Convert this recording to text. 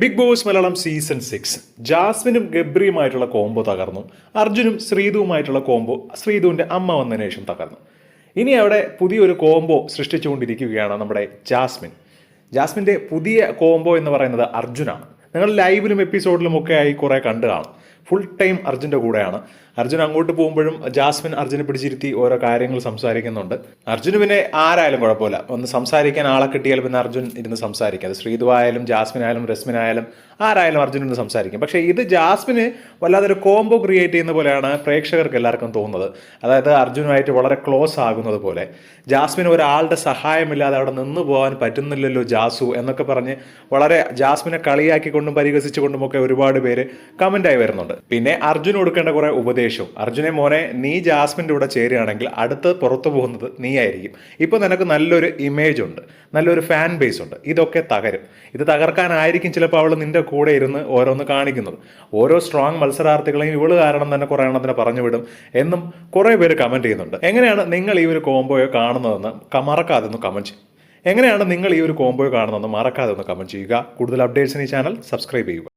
Big Boss Malayalam season six. ജാസ്മിനും ഗബ്രിയുമായിട്ടുള്ള combo തകർന്നു. അർജുനും ശ്രീതുവുമായിട്ടുള്ള കോംബോ ശ്രീതുവിന്റെ അമ്മ വന്നതിന് ശേഷം തകർന്നു. ഇനി അവിടെ പുതിയൊരു കോംബോ സൃഷ്ടിച്ചുകൊണ്ടിരിക്കുകയാണ് നമ്മുടെ ജാസ്മിൻ. ജാസ്മിന്റെ പുതിയ കോംബോ എന്ന് പറയുന്നത് അർജുനാണ്. നിങ്ങൾ ലൈവിലും എപ്പിസോഡിലും ഒക്കെ ആയി കുറേ കണ്ടു കാണും ഫുൾ ടൈം അർജുന്റെ കൂടെയാണ്. അർജുൻ അങ്ങോട്ട് പോകുമ്പോഴും ജാസ്മിൻ അർജുനെ പിടിച്ചിരുത്തി ഓരോ കാര്യങ്ങൾ സംസാരിക്കുന്നുണ്ട്. അർജുന് പിന്നെ ആരായാലും കുഴപ്പമില്ല. ഒന്ന് സംസാരിക്കാൻ ആളെ കിട്ടിയാൽ പിന്നെ അർജുൻ ഇരുന്ന് സംസാരിക്കും. അത് ശ്രീതു ആയാലും ജാസ്മിൻ ആയാലും രസ്മിൻ ആയാലും ആരായാലും അർജുൻ ഇരുന്ന് സംസാരിക്കും. പക്ഷേ ഇത് ജാസ്മിന് വല്ലാതൊരു കോംബോ ക്രിയേറ്റ് ചെയ്യുന്ന പോലെയാണ് പ്രേക്ഷകർക്ക് എല്ലാവർക്കും തോന്നുന്നത്. അതായത് അർജുനുമായിട്ട് വളരെ ക്ലോസ് ആകുന്നത് പോലെ. ജാസ്മിന് ഒരാളുടെ സഹായമില്ലാതെ അവിടെ നിന്ന് പോകാൻ പറ്റുന്നില്ലല്ലോ ജാസു എന്നൊക്കെ പറഞ്ഞ് വളരെ ജാസ്മിനെ കളിയാക്കിക്കൊണ്ടും പരിഹസിച്ചുകൊണ്ടും ഒക്കെ ഒരുപാട് പേര് കമന്റായി വരുന്നുണ്ട്. പിന്നെ അർജുൻ കൊടുക്കേണ്ട കുറെ ഉപദേശവും. അർജുനെ മോനെ നീ ജാസ്മിന്റെ കൂടെ ചേരുകയാണെങ്കിൽ അടുത്ത് പുറത്തു പോകുന്നത് നീ ആയിരിക്കും. ഇപ്പോൾ നിനക്ക് നല്ലൊരു ഇമേജ് ഉണ്ട്. നല്ലൊരു ഫാൻ ബേസ് ഉണ്ട്. ഇതൊക്കെ തകരും. ഇത് തകർക്കാനായിരിക്കും ചിലപ്പോൾ അവൾ നിന്റെ കൂടെ ഇരുന്ന് ഓരോന്ന് കാണിക്കുന്നത്. ഓരോ സ്ട്രോങ് മത്സരാർത്ഥികളെയും ഇവൾ കാരണം തന്നെ കുറേ എണ്ണത്തിനെ പറഞ്ഞു വിടും എന്നും കുറേ പേര് കമന്റ് ചെയ്യുന്നുണ്ട്. എങ്ങനെയാണ് നിങ്ങൾ ഈ ഒരു കോംബോയെ കാണുന്നതെന്ന് മറക്കാതെ ഒന്ന് കമന്റ് ചെയ്യും. എങ്ങനെയാണ് നിങ്ങൾ ഈ ഒരു കോംബോ കാണുന്നതെന്ന് മറക്കാതെ ഒന്ന് കമന്റ് ചെയ്യുക. കൂടുതൽ അപ്ഡേറ്റ്സിന് ഈ ചാനൽ സബ്സ്ക്രൈബ് ചെയ്യുക.